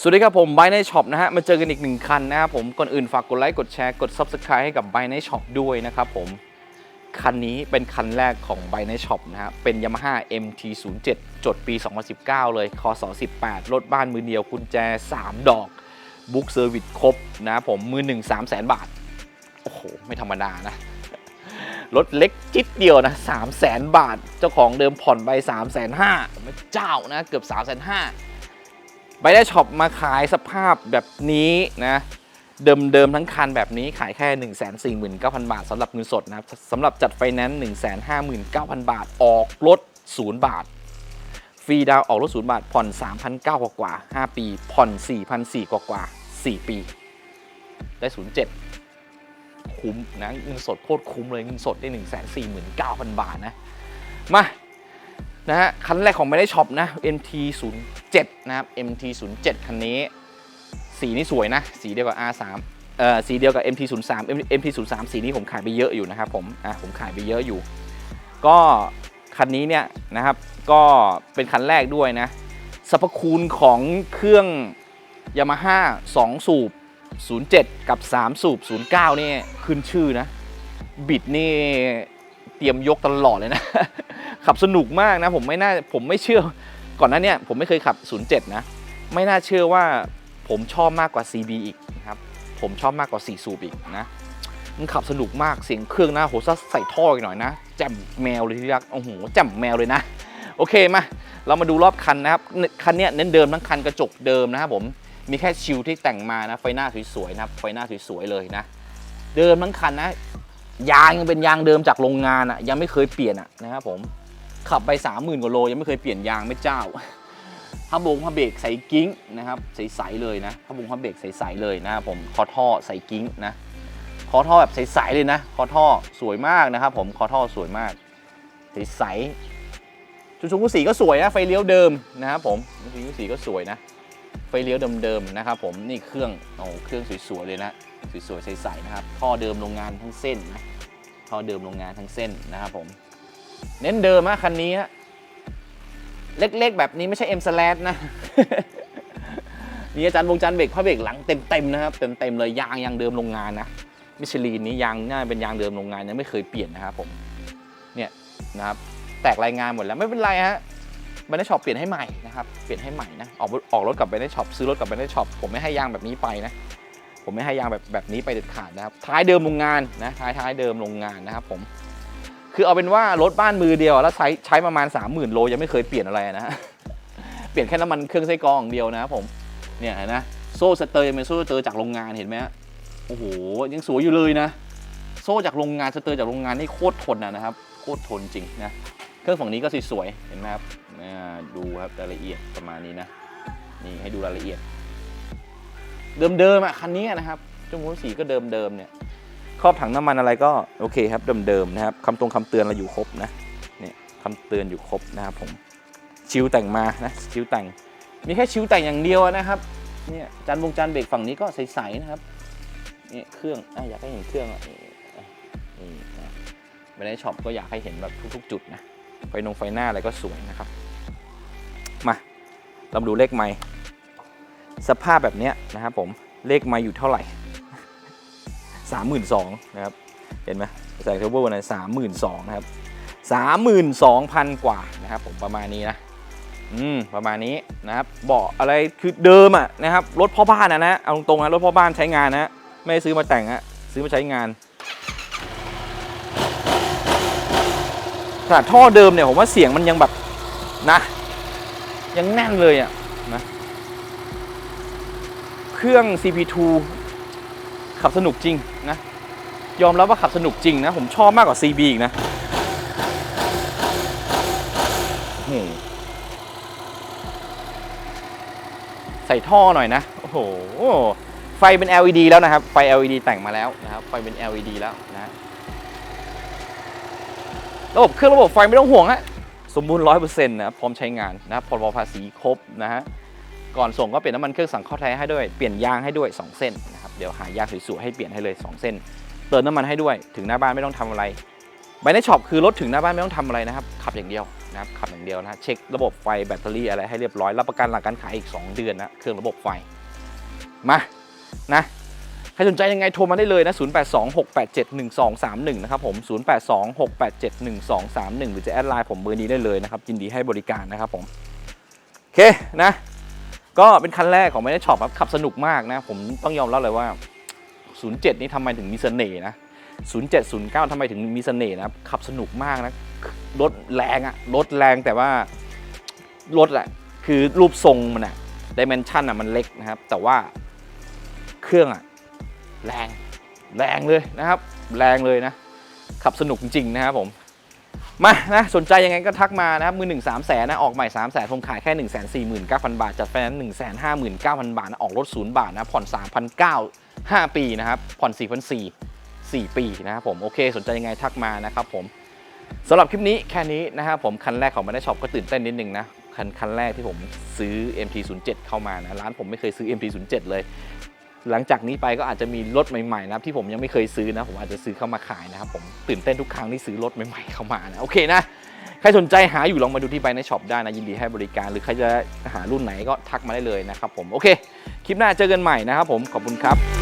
สวัสดีครับผมไบในช็อปนะฮะมาเจอกันอีกหนึ่งคันนะครับผมก่อนอื่นฝากกดไลค์กดแชร์กด Subscribe ให้กับไบในช็อปด้วยนะครับผม คันนี้เป็นคันแรกของไบในช็อปนะฮะเป็น Yamaha MT07 จดปี 2019 เลยคศ18 รถบ้านมือเดียวกุญแจ 3 ดอกบุ๊กเซอร์วิสครบนะครับผมมือหนึ่ง3 0 0 0 0 0บาท โอ้โห ไม่ธรรมดานะ รถเล็กจิ๊ดเดียวนะ3 0 0 0 0 0บาท เจ้าของเดิมผ่อนไป3 5 0 0 0 0เจ้านะ เกือบ3 5 0 0 0 ไปได้ช็อปมาขายสภาพแบบนี้นะเดิมๆทั้งคันแบบนี้ขายแค่ 1 4 9 0 0 0 บาทสำหรับเงินสดนะครับสำหรับจัดไฟแนนซ์1 5 9 0 0 0 บาทออกรถ 0 บาท ฟรีดาวออกรถ 0 บาท ผ่อน 3,900 กว่ากว่า 5 ปี ผ่อน 4,400 กว่ากว่า 4 ปี ได้ 07 คุ้มนะเงินสดโคตรคุ้มเลยเงินสดได้ 1 4 9 0 0 0 บาทนะ มา นะฮะคันแรกของไม่ได้ช็อปนะ MT07 นะครับ MT07 คันนี้ สีนี่สวยนะ สีเดียวกับ R3 เอ่อสีเดียวกับ MT03 MT03 สีนี้ผมขายไปเยอะอยู่นะครับผมอะผมขายไปเยอะอยู่ ก็คันนี้เนี่ยนะครับก็เป็นคันแรกด้วยนะสรรพคุณของเครื่อง Yamaha 2 สูบ 07 กับ 3 สูบ 09 นี่ขึ้นชื่อนะ บิดนี่ เตรียมยกตลอดเลยนะ ขับสนุกมากนะ ผมไม่น่าผมไม่เชื่อ ก่อนหน้านี้ผมไม่เคยขับ 07 นะ ไม่น่าเชื่อว่าผมชอบมากกว่า CB อีกนะครับ ผมชอบมากกว่า 4 สูบอีกนะมันขับสนุกมากเสียงเครื่องนะโหถ้าใส่ท่ออีกหน่อยนะแจ่มแมวเลยที่รักโอ้โหแจ่มแมวเลยนะ โอเคมา เรามาดูรอบคันนะครับ คันเนี้ยเน้นเดิมทั้งคันกระจกเดิมนะครับผมมีแค่ชิลที่แต่งมานะไฟหน้าสวยๆนะครับไฟหน้าสวยๆเลยนะ เดิมทั้งคันนะ ยางยังเป็นยางเดิมจากโรงงานอะ่ะยังไม่เคยเปลี่ยนอะ่ะนะครับผมขับไป 30,000กว่าโลยังไม่เคยเปลี่ยนยางไม่เจ้าผ้าบงผ้าเบรกใส่กิ้งนะครับใสๆเลยนะผ้าบงผ้าเบรกใสๆเลยนะครับผมคอท่อใส่กิ้งนะคอท่อแบบใสๆเลยนะคอท่อสวยมากนะครับผมคอท่อสวยมากใสๆชุดชมพูสีก็สวยนะไฟเลี้ยวเดิมนะครับผมชุดชมพูสีก็สวยนะไฟเลี้ยวเดิมๆนะครับผมนี่เครื่องโอ้เครื่องสวยๆเลยนะ สวยๆใสๆนะครับท่อเดิมโรงงานทั้งเส้นนะท่อเดิมโรงงานทั้งเส้นนะครับผมเน้นเดิมอะคันนี้ฮะเล็กๆ แบบนี้ไม่ใช่ M slash นะนี่อาจารย์วงจันเบรกผ้าเบรกหลังเต็มๆนะครับเต็มๆเลยยางยางเดิมโรงงานนะมิชลีนนี้ยางน่าเป็นยางเดิมโรงงานยังไม่เคยเปลี่ยนนะครับผมเนี่ยนะครับแตกรายงานหมดแล้วไม่เป็นไรฮะบันไดช็อปเปลี่ยนให้ใหม่นะครับเปลี่ยนให้ใหม่นะออกออกรถกับบันไดช็อปซื้อรถกับบันไดช็อปผมไม่ให้ยางแบบนี้ไปนะ ผมไม่ให้ยางแบบแบบนี้ไปเด็ดขาดนะครับท้ายเดิมโรงงานนะท้ายท้ายเดิมโรงงานนะครับผมคือเอาเป็นว่ารถบ้านมือเดียวแล้วใช้ใช้ประมาณ 30,000 โลยังไม่เคยเปลี่ยนอะไรนะเปลี่ยนแค่น้ำมันเครื่องไส้กรองเดียวนะครับผมเนี่ยนะโซ่สเตอร์ยังเป็นโซ่สเตอร์จากโรงงานเห็นไหมฮะโอ้โหยังสวยอยู่เลยนะ โซ่จากโรงงานสเตอร์จากโรงงานนี่โคตรทนนะนะครับโคตรทนจริงนะเครื่องฝั่งนี้ก็สวยๆเห็นไหมครับอ่าดูครับรายละเอียดประมาณนี้นะนี่ให้ดูรายละเอียด เดิมๆอะคันนี้นะครับจมูกสีก็เดิมๆเนี่ยครอบถังน้ำมันอะไรก็โอเคครับเดิมๆนะครับคำตรงคำเตือนเราอยู่ครบนะเนี่ยคำเตือนอยู่ครบนะครับผมชิวแต่งมานะชิวแต่ง มีแค่ชิวแต่งอย่างเดียวนะครับเนี่ยจานวงจานเบรกฝั่งนี้ก็ใสๆนะครับนี่เครื่องออยากให้เห็นเครื่องอะนี่นะไม่ได้ช็อปก็อยากให้เห็นแบบทุกๆ จุดนะไฟนงไฟหน้าอะไรก็สวยนะครับ มาเรามาดูเลขไม้ สภาพแบบนี้นะครับผมเลขม้อยู่เท่าไหร่สามหมื่นสองนะครับ เห็นไหมใส่เทอร์โบนะสามหมื่นสองนะครับสามหมื่นสองพันกว่านะครับผมประมาณนี้นะอืมประมาณนี้นะครับเบาะอะไรคือเดิมอะนะครับรถพ่อบ้านนะนะเอาตรงๆนะรถพ่อบ้านใช้งานนะไม่ได้ซื้อมาแต่งอะซื้อมาใช้งานขนาดท่อเดิมเนี่ยผมว่าเสียงมันยังแบบนะ ยังแน่นเลยอะนะ เครื่อง CP2 ขับสนุกจริงนะ ยอมรับว่าขับสนุกจริงนะ ผมชอบมากกว่า CB อีกนะใส่ท่อหน่อยนะ โอ้โห ไฟเป็น LED แล้วนะครับ ไฟ LED แต่งมาแล้วนะครับ ไฟเป็น LED แล้วนะระบบเครื่องระบบไฟไม่ต้องห่วงฮะ สมบูรณ์ร้อยเปอร์เซ็นต์นะ พร้อมใช้งานนะครับพรบภาษีครบนะฮะ ก่อนส่งก็เปลี่ยนน้ำมันเครื่องสังเคราะห์ไทยให้ด้วย เปลี่ยนยางให้ด้วย 2 เส้นนะครับ เดี๋ยวหายางสวยๆให้เปลี่ยนให้เลย 2 เส้น เติมน้ำมันให้ด้วย ถึงหน้าบ้านไม่ต้องทำอะไรไบในช็อปคือรถถึงหน้าบ้านไม่ต้องทำอะไรนะครับ ขับอย่างเดียวนะครับขับอย่างเดียวนะ เช็คระบบไฟแบตเตอรี่อะไรให้เรียบร้อย รับประกันหลังการขายอีก 2 เดือนนะ เครื่องระบบไฟ มานะใครสนใจยังไงโทรมาได้เลยนะ 0826871231 นะครับผม 0826871231 หรือจะแอดไลน์ผมเบอร์นี้ได้เลยนะครับ ยินดีให้บริการนะครับผม โอเคนะ ก็เป็นคันแรกของไม่ได้ช็อปครับขับสนุกมากนะ ผมต้องยอมรับเลยว่า 07 นี่ทำไมถึงมีเสน่ห์นะ 07 09ทำไมถึงมีเสน่ห์นะครับขับสนุกมากนะรถแรงอะรถแรงแต่ว่ารถอะคือรูปทรงมันอะดิเมนชันอะมันเล็กนะครับ แต่ว่าเครื่องอะแรงแรงเลยนะครับ แรงเลยนะ ขับสนุกจริงๆนะครับผม มานะสนใจยังไงก็ทักมานะครับมือหนึ่งสามแสนนะออกใหม่3ามแสนผมขายแค่1นึ่งแสนสี่หมื่นเก้าพันบาท จัดไฟแนนซ์หนึ่งแสนห้าหมื่นเก้าพันบาทนะออกรถศูนย์บาทนะผ่อน3 0 0 9 5ปีนะครับผ่อน4 0 0 4 4ปีนะครับผมโอเค สนใจยังไงทักมานะครับผมสำหรับคลิปนี้แค่นี้นะครับผมคันแรกของมาได้ช็อปก็ตื่นเต้นนิดนึงนะคันคันแรกที่ผมซื้อ MT07 เข้ามานะร้านผมไม่เคยซื้อ MT07 เลย หลังจากนี้ไปก็อาจจะมีรถใหม่ๆนะครับที่ผมยังไม่เคยซื้อนะผมอาจจะซื้อเข้ามาขายนะครับผมตื่นเต้นทุกครั้งที่ซื้อรถใหม่ๆเข้ามานะโอเคนะใครสนใจหาอยู่ลองมาดูที่ไบในช็อปได้นะยินดีให้บริการ หรือใครจะหารุ่นไหนก็ทักมาได้เลยนะครับผมโอเค คลิปหน้าเจอกันใหม่นะครับผมขอบคุณครับ